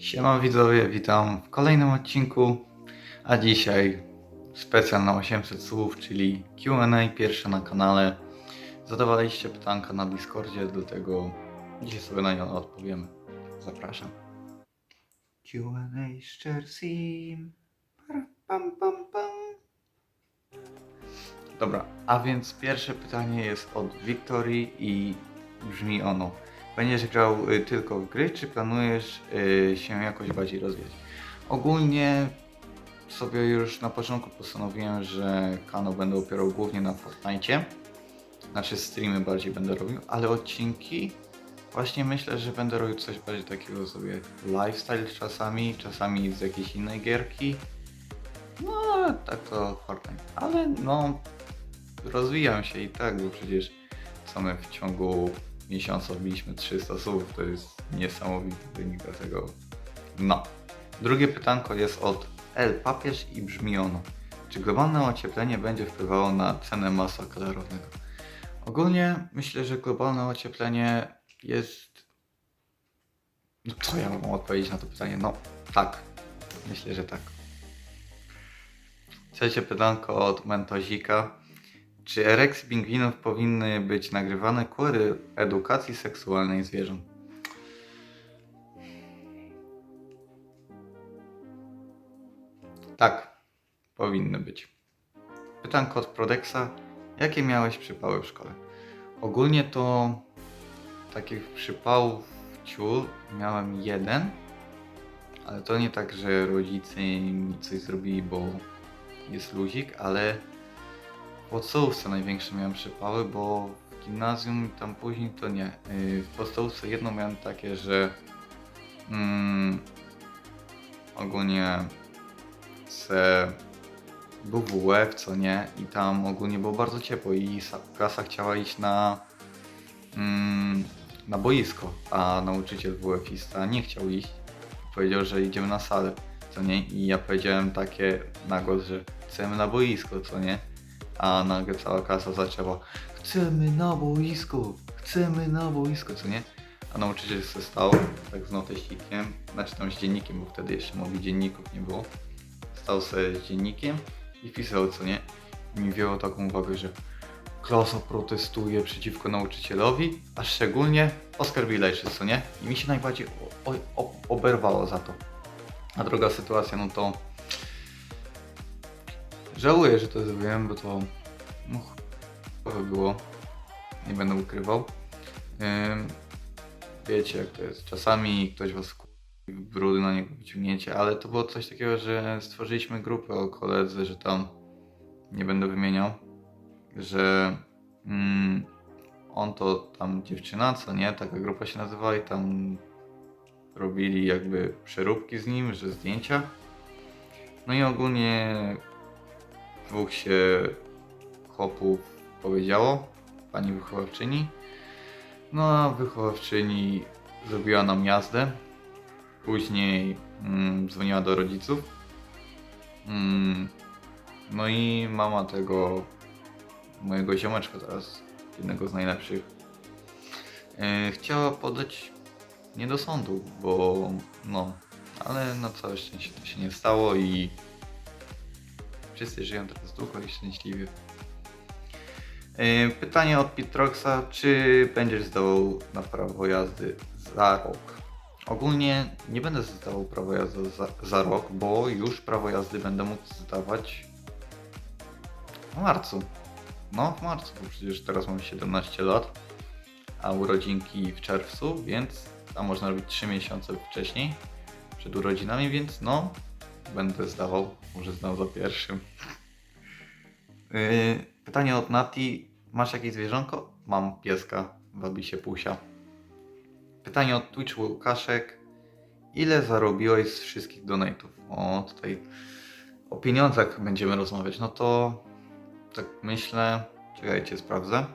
Siema widzowie, witam w kolejnym odcinku, a dzisiaj specjal na 800 słów, czyli Q&A pierwsze na kanale. Zadawaliście pytanka na Discordzie, dlatego dzisiaj sobie na nie odpowiemy. Zapraszam. Q&A z. Pam, pam, pam. Dobra, a więc pierwsze pytanie jest od Wiktorii i brzmi ono. Będziesz grał y, tylko w gry, czy planujesz y, się jakoś bardziej rozwijać? Ogólnie sobie już na początku postanowiłem, że kanał będę opierał głównie na Fortnite. Znaczy streamy bardziej będę robił, ale odcinki właśnie myślę, że będę robił coś bardziej takiego sobie lifestyle czasami, czasami z jakiejś innej gierki. No, tak to Fortnite. Ale no, rozwijam się i tak, bo przecież co my w ciągu miesiąca wbiliśmy 300 słów, to jest niesamowity wynik, dlatego no. Drugie pytanko jest od L Papież i brzmi ono. Czy globalne ocieplenie będzie wpływało na cenę masła klarownego? Ogólnie myślę, że globalne ocieplenie jest... No co ja mam odpowiedzieć na to pytanie? No tak, myślę, że tak. Trzecie pytanko od Mentozika. Czy ereksje pingwinów powinny być nagrywane ku edy- edukacji seksualnej zwierząt? Tak, powinny być. Pytanko od Prodexa. Jakie miałeś przypały w szkole? Ogólnie to takich przypałów ciul miałem jeden, ale to nie tak, że rodzice mi coś zrobili, bo jest luzik, ale w podstawówce największe miałem przypały, bo w gimnazjum i tam później to nie. Yy, W podstawówce jedno miałem takie, że mm, ogólnie se był WF, co nie, i tam ogólnie było bardzo ciepło i sa- klasa chciała iść na mm, na boisko, a nauczyciel WF-ista nie chciał iść. Powiedział, że idziemy na salę, co nie, i ja powiedziałem takie na głos, że chcemy na boisko, co nie, a nagle cała klasa zaczęła chcemy na boisko, chcemy na boisko, co nie? A nauczyciel się stał tak z noteścikiem, znaczy tam z dziennikiem, bo wtedy jeszcze mowy dzienników nie było. Stał sobie z dziennikiem i pisał, co nie? I mi wzięło taką uwagę, że klasa protestuje przeciwko nauczycielowi, a szczególnie Oskar Bilejszy, co nie? I mi się najbardziej oberwało za to. A druga sytuacja, no to Żałuję, że to zrobiłem, bo to no, trochę było. Nie będę ukrywał. Wiecie jak to jest. Czasami ktoś was brudy na niego wyciągnięcie, ale to było coś takiego, że stworzyliśmy grupę o koledzy, że tam nie będę wymieniał, że mm, on to tam dziewczyna, co nie, taka grupa się nazywała i tam robili jakby przeróbki z nim, że zdjęcia. No i ogólnie dwóch się chłopów powiedziało, pani wychowawczyni. No a wychowawczyni zrobiła nam jazdę. Później mm, dzwoniła do rodziców. Mm, no i mama tego mojego ziomeczka teraz, jednego z najlepszych, e, chciała podać nie do sądu, bo no, ale na całe szczęście to się nie stało i Wszyscy żyją teraz długo i szczęśliwie. Pytanie od Pitroxa, czy będziesz zdawał na prawo jazdy za rok? Ogólnie nie będę zdawał prawo jazdy za, za rok, bo już prawo jazdy będę mógł zdawać w marcu. No, w marcu, bo przecież teraz mam 17 lat, a urodzinki w czerwcu, więc a można robić 3 miesiące wcześniej, przed urodzinami, więc no, będę zdawał, może zdam za pierwszym. Yy, Pytanie od Nati. Masz jakieś zwierzątko? Mam pieska, wabi się Pusia. Pytanie od Twitch Łukaszek. Ile zarobiłeś z wszystkich donate'ów? O, tutaj o pieniądzach będziemy rozmawiać. No to tak myślę, czekajcie, sprawdzę.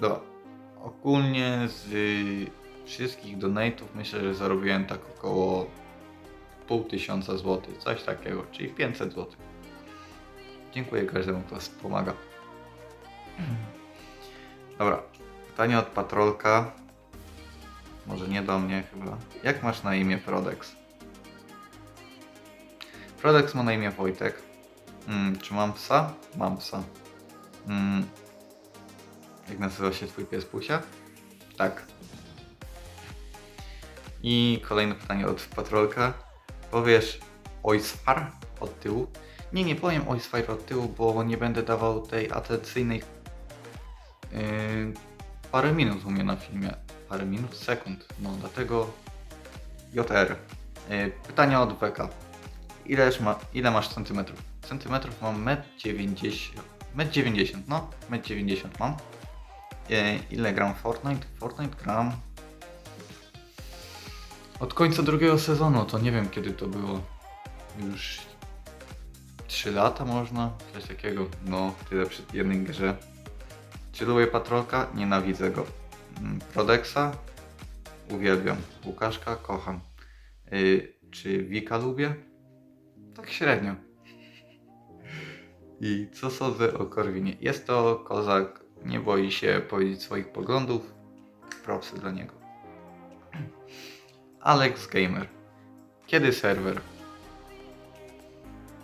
Dobra. Ogólnie z y, wszystkich donate'ów myślę, że zarobiłem tak około pół tysiąca złotych, coś takiego, czyli 500 złotych. Dziękuję każdemu, kto pomaga. Dobra, pytanie od Patrolka. Może nie do mnie chyba. Jak masz na imię Prodex? Prodex ma na imię Wojtek. Mm, czy mam psa? Mam psa. Mm, jak nazywa się twój pies Pusia? Tak. I kolejne pytanie od Patrolka. Powiesz Oisfar od tyłu? Nie, nie powiem Oisfar od tyłu, bo nie będę dawał tej atencyjnej yy, parę minut u mnie na filmie. Parę minut? Sekund. No, dlatego JR. Yy, pytanie od Beka. Ma, ile masz centymetrów? Centymetrów mam 1,90 m. 1,90 m, no. 1,90 m mam. Yy, ile gram Fortnite? Fortnite gram od końca drugiego sezonu, to nie wiem kiedy to było. Już 3 lata można? Coś takiego. No, tyle przy jednej grze. Czy lubię Patrolka? Nienawidzę go. Mm, Prodexa? Uwielbiam. Łukaszka? Kocham. Yy, czy Wika lubię? Tak średnio. I co sądzę o Korwinie? Jest to kozak, nie boi się powiedzieć swoich poglądów. Propsy dla niego. Alex Gamer. Kiedy serwer?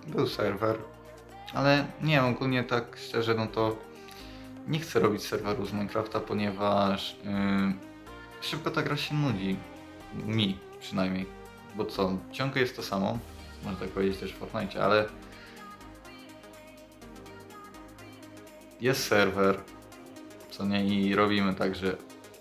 Był serwer, ale nie, ogólnie tak szczerze, no to nie chcę robić serweru z Minecrafta, ponieważ yy, szybko ta gra się nudzi. Mi przynajmniej. Bo co, ciągle jest to samo, można tak powiedzieć też w Fortnite, ale jest serwer, co nie, i robimy tak, że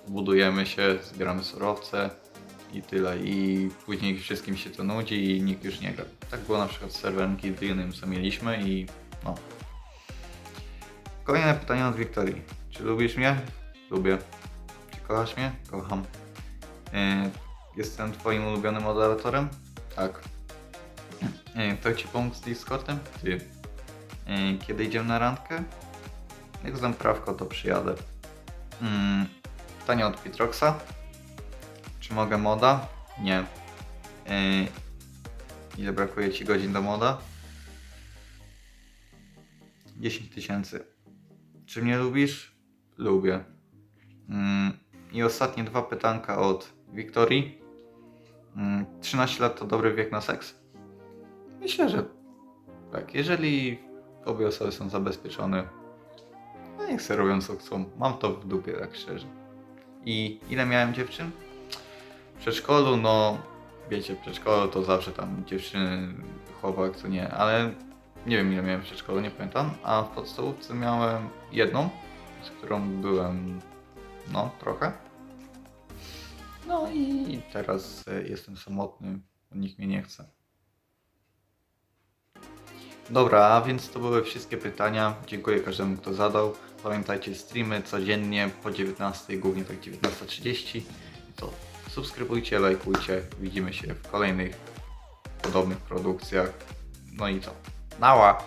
budujemy się, zbieramy surowce i tyle. I później wszystkim się to nudzi i nikt już nie gra. Tak było na przykład z serwerem Kidlianym, co mieliśmy i no. Kolejne pytanie od Wiktorii. Czy lubisz mnie? Lubię. Czy kochasz mnie? Kocham. Yy, jestem twoim ulubionym moderatorem? Tak. Yy, kto ci pomógł z Discordem? Ty. Yy, kiedy idziemy na randkę? Jak znam prawko, to przyjadę. Mm, pytanie od Pitroxa. Mogę moda? Nie. Yy, ile brakuje ci godzin do moda? 10 tysięcy. Czy mnie lubisz? Lubię. Mm, I ostatnie dwa pytanka od Wiktorii. Mm, 13 lat to dobry wiek na seks? Myślę, że tak. Jeżeli obie osoby są zabezpieczone, no niech sobie robią co chcą. Mam to w dupie, tak szczerze. I ile miałem dziewczyn? Przedszkolu, no wiecie, przedszkolu to zawsze tam dziewczyny, chłopak, co nie, ale nie wiem ile miałem w przedszkolu, nie pamiętam, a w podstawówce miałem jedną, z którą byłem, no, trochę. No i teraz e, jestem samotny, nikt mnie nie chce. Dobra, a więc to były wszystkie pytania. Dziękuję każdemu, kto zadał. Pamiętajcie, streamy codziennie po 19, głównie tak 19.30. To subskrybujcie, lajkujcie. Widzimy się w kolejnych podobnych produkcjach. No i co? Nała!